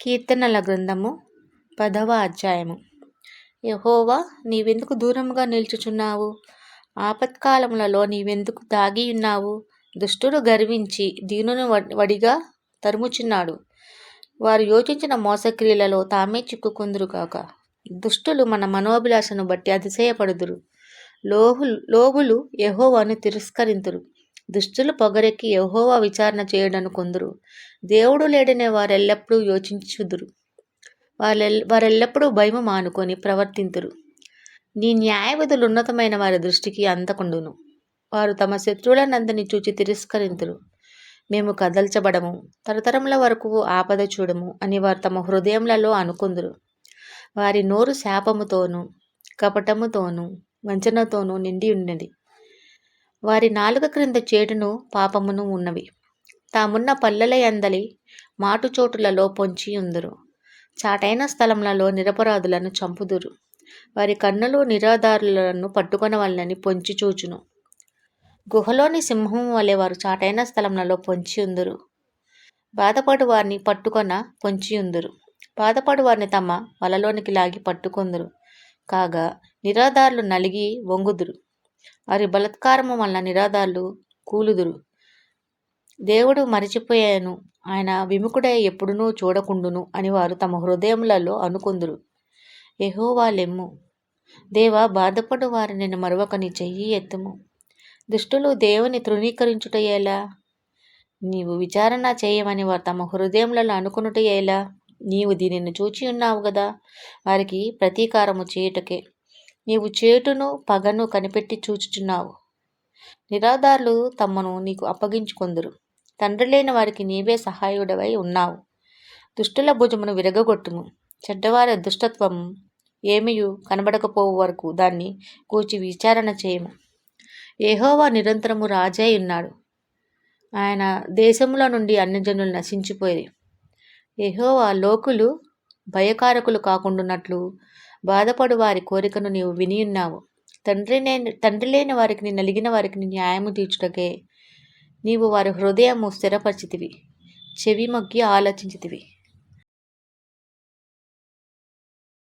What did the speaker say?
కీర్తనల గ్రంథము పదవ అధ్యాయము. యహోవా నీవెందుకు దూరముగా నిల్చుచున్నావు? ఆపత్కాలములలో నీవెందుకు దాగి ఉన్నావు? దుష్టుడు గర్వించి దీనును వడిగా తరుముచున్నాడు. వారు యోచించిన మోసక్రియలలో తామే చిక్కుకుందురు కాక దుష్టులు మన మనోభిలాషను బట్టి అతిశయపడుదురు. లోహు లోబులు యహోవాను తిరస్కరింతురు. దుష్టులు పొగరెక్కి యహోవా విచారణ చేయడను కొందరు. దేవుడు లేడనే వారెల్లప్పుడూ యోచించుదురు. వారెల్ వారెల్లప్పుడూ భయము మానుకొని ప్రవర్తింతురు. నీ న్యాయవిధులు ఉన్నతమైన వారి దృష్టికి అంతకుండును. వారు తమ శత్రువులనందని చూచి తిరస్కరింతురు. మేము కదల్చబడము. తరతరముల వరకు ఆపద చూడము అని వారు తమ హృదయములలో అనుకుందురు. వారి నోరు శాపముతోనూ కపటముతోనూ వంచనతోనూ నిండి ఉన్నది. వారి నాలుక క్రింద చేడును పాపమును ఉన్నవి. తామున్న పల్లెల ఎందలి మాటుచోటులలో పొంచి ఉందరు. చాటైన స్థలములలో నిరపరాధులను చంపుదురు. వారి కన్నులు నిరాధారులను పట్టుకొనవల్లని పొంచి చూచును. గుహలోని సింహం వలె వారు చాటైన స్థలములలో పొంచి ఉందరు. బాధపడు వారిని పట్టుకొన పొంచి ఉందరు. బాధపడు వారిని తమ వలలోనికి లాగి పట్టుకొందురు. కాగా నిరాధారులు నలిగి వంగుదురు. వారి బలత్కారము వలన నిరాధారులు కూలుదురు. దేవుడు మరిచిపోయాను. ఆయన విముఖుడై ఎప్పుడునూ చూడకుండును అని వారు తమ హృదయములలో అనుకుందురు. లెమ్ము. దేవా బాధపడు వారు నేను మరొక నీ చెయ్యి ఎత్తుము. దుష్టులు దేవుని తృణీకరించుట ఎలా? నీవు విచారణ చేయమని వారు తమ హృదయములలో అనుకునుట ఎలా? నీవు దీనిని చూచి ఉన్నావు కదా వారికి ప్రతీకారము చేయుటకే. నీవు చేటును పగను కనిపెట్టి చూచుచున్నావు. నిరాధారులు తమను నీకు అప్పగించుకొందురు. తండ్రి లేని వారికి నీవే సహాయుడవై ఉన్నావు. దుష్టుల భుజమును విరగగొట్టుము. చెడ్డవారి దుష్టత్వం ఏమియు కనబడకపోవు వరకు దాన్ని కూర్చి విచారణ చేయము. ఏహోవా నిరంతరము రాజై ఉన్నాడు. ఆయన దేశముల నుండి అన్యజనులు నశించిపోయి ఏహోవా లోకులు భయకారకులు కాకుండాన్నట్లు బాధపడు వారి కోరికను నీవు వినియున్నావు తండ్రి నేను తండ్రి లేని వారికి నలిగిన వారికి న్యాయము తీర్చుటకే నీవు వారి హృదయము స్థిరపరిచితివి. చెవి మొగ్గి ఆలోచించితివి.